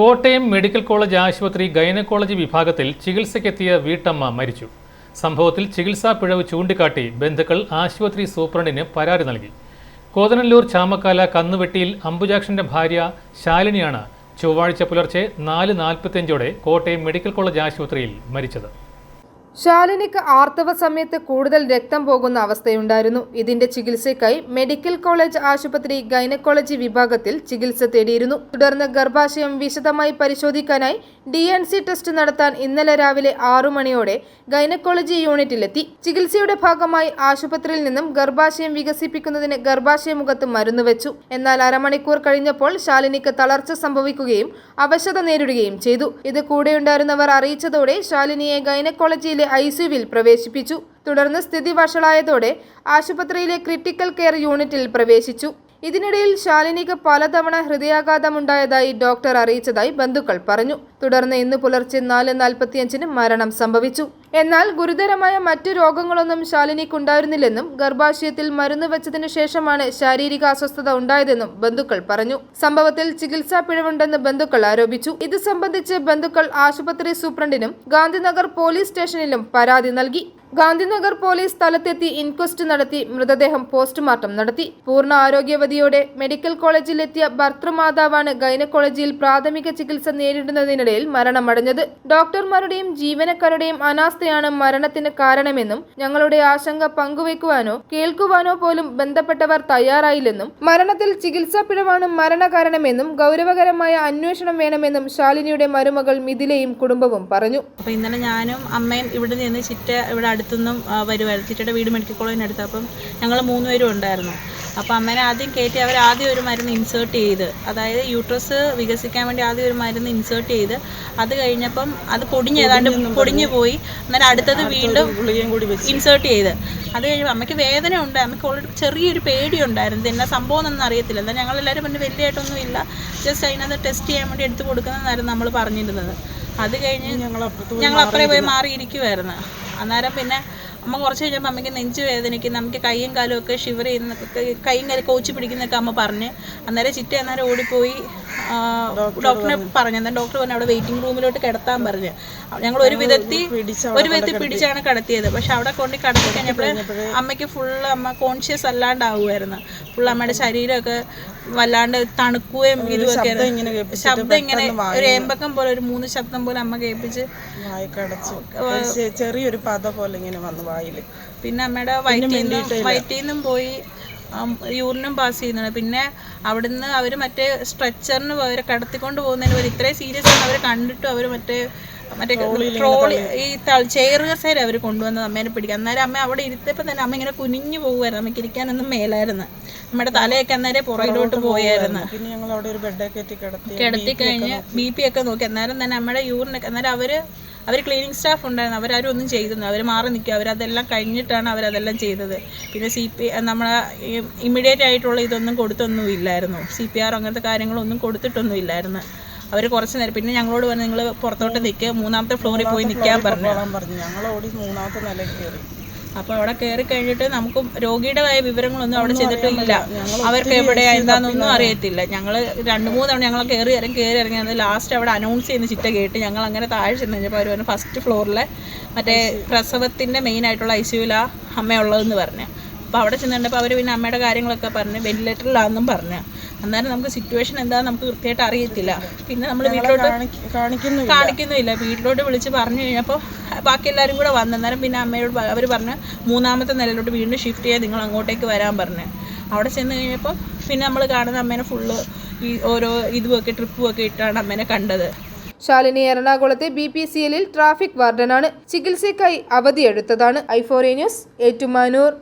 Kottayam medical college ആശുപത്രി gynaecology വിഭാഗത്തിൽ ചികിത്സയ്ക്കെത്തിയ വീട്ടമ്മ മരിച്ചു. സംഭവത്തിൽ ചികിത്സാ പിഴവ് ചൂണ്ടിക്കാട്ടി ബന്ധുക്കൾ ആശുപത്രി സൂപ്രണ്ടിന് പരാതി നൽകി. കോതനല്ലൂർ ചാമക്കാല കന്നുവെട്ടിയിൽ അംബുജാക്ഷന്റെ ഭാര്യ ശാലിനിയാണ് ചൊവ്വാഴ്ച പുലർച്ചെ നാല് നാൽപ്പത്തിയഞ്ചോടെ കോട്ടയം മെഡിക്കൽ കോളേജ് ആശുപത്രിയിൽ മരിച്ചത്. ശാലിനിക്ക് ആർത്തവ സമയത്ത് കൂടുതൽ രക്തം പോകുന്ന അവസ്ഥയുണ്ടായിരുന്നു. ഇതിന്റെ ചികിത്സയ്ക്കായി മെഡിക്കൽ കോളേജ് ആശുപത്രി ഗൈനക്കോളജി വിഭാഗത്തിൽ ചികിത്സ തേടിയിരുന്നു. തുടർന്ന് ഗർഭാശയം വിശദമായി പരിശോധിക്കാനായി ഡി എൻ സി ടെസ്റ്റ് നടത്താൻ ഇന്നലെ രാവിലെ ആറു മണിയോടെ ഗൈനക്കോളജി യൂണിറ്റിലെത്തി. ചികിത്സയുടെ ഭാഗമായി ആശുപത്രിയിൽ നിന്നും ഗർഭാശയം വികസിപ്പിക്കുന്നതിന് ഗർഭാശയ മുഖത്ത് മരുന്ന് വെച്ചു. എന്നാൽ അരമണിക്കൂർ കഴിഞ്ഞപ്പോൾ ശാലിനിക്ക് തളർച്ച സംഭവിക്കുകയും അവശത നേരിടുകയും ചെയ്തു. ഇത് കൂടെയുണ്ടായിരുന്നവർ അറിയിച്ചതോടെ ശാലിനിയെ ഗൈനക്കോളജിയിലെ ഐസിയുവിൽ പ്രവേശിപ്പിച്ചു. തുടർന്ന് സ്ഥിതി വഷളായതോടെ ആശുപത്രിയിലെ ക്രിട്ടിക്കൽ കെയർ യൂണിറ്റിൽ പ്രവേശിച്ചു. ഇതിനിടയിൽ ശാലിനിക്ക് പലതവണ ഹൃദയാഘാതമുണ്ടായതായി ഡോക്ടർ അറിയിച്ചതായി ബന്ധുക്കൾ പറഞ്ഞു. തുടർന്ന് ഇന്ന് പുലർച്ചെ നാല് നാൽപ്പത്തിയഞ്ചിന് മരണം സംഭവിച്ചു. എന്നാൽ ഗുരുതരമായ മറ്റു രോഗങ്ങളൊന്നും ശാലിനിക്കുണ്ടായിരുന്നില്ലെന്നും ഗർഭാശയത്തിൽ മരുന്ന് വെച്ചതിനു ശേഷമാണ് ശാരീരിക അസ്വസ്ഥത ഉണ്ടായതെന്നും ബന്ധുക്കൾ പറഞ്ഞു. സംഭവത്തിൽ ചികിത്സാ പിഴവുണ്ടെന്ന് ബന്ധുക്കൾ ആരോപിച്ചു. ഇത് സംബന്ധിച്ച് ബന്ധുക്കൾ ആശുപത്രി സൂപ്രണ്ടിനും ഗാന്ധിനഗർ പോലീസ് സ്റ്റേഷനിലും പരാതി നൽകി. ഗാന്ധിനഗർ പോലീസ് സ്ഥലത്തെത്തി ഇൻക്വസ്റ്റ് നടത്തി മൃതദേഹം പോസ്റ്റ്മോർട്ടം നടത്തി. പൂർണ ആരോഗ്യവതിയോടെ മെഡിക്കൽ കോളേജിലെത്തിയ ഭർത്തൃമാതാവാണ് ഗൈനക്കോളജിയിൽ പ്രാഥമിക ചികിത്സ നേരിടുന്നതിനിടയിൽ മരണമടഞ്ഞത്. ഡോക്ടർമാരുടെയും ജീവനക്കാരുടെയും അനാസ്ഥയാണ് മരണത്തിന് കാരണമെന്നും ഞങ്ങളുടെ ആശങ്ക പങ്കുവയ്ക്കുവാനോ കേൾക്കുവാനോ പോലും ബന്ധപ്പെട്ടവർ തയ്യാറായില്ലെന്നും മരണത്തിൽ ചികിത്സാ പിഴവാണ് മരണകാരണമെന്നും ഗൗരവകരമായ അന്വേഷണം വേണമെന്നും ശാലിനിയുടെ മരുമകൾ മിഥിലയും കുടുംബവും പറഞ്ഞു. ഇന്നലെ ഞാനും അമ്മയും ഇവിടെ നിന്ന് ചിറ്റ ഇവിടെ അടുത്തുനിന്നും വരുമായിരുന്നു ചിറ്റയുടെ വീട് മെഡിക്കൽ കോളേജിനടുത്ത് അപ്പം ഞങ്ങൾ മൂന്നുപേരും ഉണ്ടായിരുന്നു. അപ്പോൾ അമ്മേനെ ആദ്യം കയറ്റി അവർ ആദ്യം ഒരു മരുന്ന് ഇൻസേർട്ട് ചെയ്ത് അതായത് യൂട്രസ് വികസിക്കാൻ വേണ്ടി ആദ്യം ഒരു മരുന്ന് ഇൻസേർട്ട് ചെയ്ത് അത് കഴിഞ്ഞപ്പം അത് പൊടിഞ്ഞ് ഏതാണ്ട് പൊടിഞ്ഞു പോയി. അന്നേരം അടുത്തത് വീണ്ടും ഇൻസേർട്ട് ചെയ്ത്. അത് കഴിയുമ്പോൾ അമ്മയ്ക്ക് വേദന ഉണ്ട്. അമ്മയ്ക്ക് ഓൾറെഡി ചെറിയൊരു പേടി ഉണ്ടായിരുന്നു എന്നാ സംഭവം എന്നൊന്നും അറിയത്തില്ല. എന്നാൽ ഞങ്ങളെല്ലാവരും പറഞ്ഞു വലിയതായിട്ടൊന്നും ഇല്ല. ജസ്റ്റ് അതിനകത്ത് ടെസ്റ്റ് ചെയ്യാൻ വേണ്ടി എടുത്ത് കൊടുക്കുന്നതായിരുന്നു നമ്മൾ പറഞ്ഞിരുന്നത്. അത് കഴിഞ്ഞ് ഞങ്ങൾ അപ്പുറേ പോയി മാറിയിരിക്കുമായിരുന്നു അന്നേരം പിന്നെ അമ്മ കുറച്ച് കഴിഞ്ഞപ്പോൾ അമ്മയ്ക്ക് നെഞ്ച് വേദനിക്കുന്നു. നമുക്ക് കൈയും കാലും ഒക്കെ ഷിവർ ചെയ്യുന്ന കൈയും കാലും കോച്ച് പിടിക്കുന്നൊക്കെ അമ്മ പറഞ്ഞ്. അന്നേരം ചിറ്റ അന്നേരം ഓടിപ്പോയി. ഡോക്ടറെ പറഞ്ഞു. എന്നാൽ ഡോക്ടർ പറഞ്ഞു അവിടെ വെയിറ്റിംഗ് റൂമിലോട്ട് കിടത്താൻ പറഞ്ഞു. ഞങ്ങൾ ഒരു വിധത്തിൽ ഒരു വിധത്തിൽ പിടിച്ചാണ് കിടത്തിയത്. പക്ഷെ അവിടെ കൊണ്ടി കിടത്തി കഴിഞ്ഞപ്പോൾ അമ്മയ്ക്ക് ഫുള്ള് അമ്മ കോൺഷ്യസ് അല്ലാണ്ടാവുമായിരുന്നു. ഫുൾ അമ്മയുടെ ശരീരമൊക്കെ വല്ലാണ്ട് തണുക്കുകയും ഇതുമൊക്കെ ശബ്ദം ഇങ്ങനെ ഒരു ഏമ്പക്കം പോലെ ഒരു മൂന്ന് ശബ്ദം പോലെ അമ്മ കേൾപ്പിച്ച് വായിക്കടച്ചു. ചെറിയൊരു പത പോലെ ഇങ്ങനെ വന്നു വായിൽ പിന്നെ അമ്മയുടെ വയറ്റിൽ വയറ്റിൽ പോയി യൂറിനും പാസ് ചെയ്യുന്നുണ്ട്. പിന്നെ അവിടുന്ന് അവർ മറ്റേ സ്ട്രെച്ചറിന് അവരെ കടത്തിക്കൊണ്ട് പോകുന്നതിന് ഇത്രയും സീരിയസ് ആണ് അവർ കണ്ടിട്ടും അവർ മറ്റേ മറ്റേ ട്രോളി ഈ സൈഡ് അവർ കൊണ്ടുവന്നത് അമ്മേനെ പിടിക്കാൻ. അന്നേരം അമ്മ അവിടെ ഇരുത്തപ്പോൾ തന്നെ അമ്മ ഇങ്ങനെ കുനിഞ്ഞു പോകുമായിരുന്നു അമ്മയ്ക്ക് ഇരിക്കാനൊന്നും മേലായിരുന്നു. നമ്മുടെ തലയൊക്കെ അന്നേരം പുറകിലോട്ട് പോയായിരുന്നു പിന്നെ ഞങ്ങൾ അവിടെ ഒരു ബെഡൊക്കെ കയറ്റി കിടത്തി കിടത്തി കഴിഞ്ഞ് ബി പി ഒക്കെ നോക്കി. അന്നേരം തന്നെ നമ്മുടെ യൂറിനൊക്കെ അന്നേരം അവർ അവർ ക്ലീനിങ് സ്റ്റാഫ് ഉണ്ടായിരുന്നു. അവരാരും ഒന്നും ചെയ്തിരുന്നു അവർ മാറി നിൽക്കുക. അവരതെല്ലാം കഴിഞ്ഞിട്ടാണ് അവരതെല്ലാം ചെയ്തത്. പിന്നെ സി പി നമ്മളെ ഇമ്മീഡിയറ്റ് ആയിട്ടുള്ള ഇതൊന്നും കൊടുത്തൊന്നും ഇല്ലായിരുന്നു സി പി ആർ അങ്ങനത്തെ കാര്യങ്ങളൊന്നും കൊടുത്തിട്ടൊന്നും ഇല്ലായിരുന്നു അവർ കുറച്ച് നേരം പിന്നെ ഞങ്ങളോട് പറഞ്ഞു നിങ്ങൾ പുറത്തോട്ട് നിൽക്കുക മൂന്നാമത്തെ ഫ്ലോറിൽ പോയി നിൽക്കാൻ പറഞ്ഞു പോകാൻ പറഞ്ഞു. ഞങ്ങൾ ഓടി മൂന്നാമത്തെ നിലയിൽ കയറി. അപ്പോൾ അവിടെ കയറി കഴിഞ്ഞിട്ട് നമുക്ക് രോഗിയുടേതായ വിവരങ്ങളൊന്നും അവിടെ ചെയ്തിട്ടില്ല അവർക്ക് എവിടെയാ എന്താണെന്നൊന്നും അറിയത്തില്ല. ഞങ്ങൾ രണ്ട് മൂന്ന് തവണ ഞങ്ങൾ കയറി ഇറങ്ങി കയറി ഇറങ്ങി ലാസ്റ്റ് അവിടെ അനൗൺസ് ചെയ്യുന്ന ചിറ്റ കേട്ട് ഞങ്ങൾ അങ്ങനെ താഴെ ചെന്ന് കഴിഞ്ഞപ്പോൾ അവർ പറഞ്ഞു ഫസ്റ്റ് ഫ്ലോറിലെ മറ്റേ പ്രസവത്തിന്റെ മെയിൻ ആയിട്ടുള്ള ഐ സിയുലാണ് അമ്മയുള്ളതെന്ന് പറഞ്ഞു. അപ്പോൾ അവിടെ ചെന്ന് കണ്ടപ്പോൾ അവർ പിന്നെ അമ്മയുടെ കാര്യങ്ങളൊക്കെ പറഞ്ഞ് വെന്റിലേറ്ററിലാണെന്നും പറഞ്ഞു. അന്നേരം നമുക്ക് സിറ്റുവേഷൻ എന്താണെന്ന് നമുക്ക് കൃത്യമായിട്ട് അറിയത്തില്ല. പിന്നെ നമ്മൾ വീട്ടിലോട്ട് കാണിക്കുന്നില്ല കാണിക്കുന്നുമില്ല. വീട്ടിലോട്ട് വിളിച്ച് പറഞ്ഞു കഴിഞ്ഞപ്പോൾ ബാക്കി എല്ലാവരും കൂടെ വന്നു. അന്നേരം പിന്നെ അമ്മയോട് അവർ പറഞ്ഞു മൂന്നാമത്തെ നിലയിലോട്ട് വീണ്ടും ഷിഫ്റ്റ് ചെയ്യാൻ നിങ്ങൾ അങ്ങോട്ടേക്ക് വരാൻ പറഞ്ഞു. അവിടെ ചെന്ന് കഴിഞ്ഞപ്പോൾ പിന്നെ നമ്മൾ കാണുന്ന അമ്മേനെ ഫുള്ള് ഈ ഓരോ ഇതുമൊക്കെ ട്രിപ്പും ഒക്കെ ഇട്ടാണ് അമ്മേനെ കണ്ടത്. ശാലിനി എറണാകുളത്തെ ബി പി സി എല്ലിൽ ട്രാഫിക് വാർഡനാണ് ചികിത്സയ്ക്കായി അവധിയെടുത്തതാണ്. ഐഫോറിയ ന്യൂസ് ഏറ്റുമാനൂർ.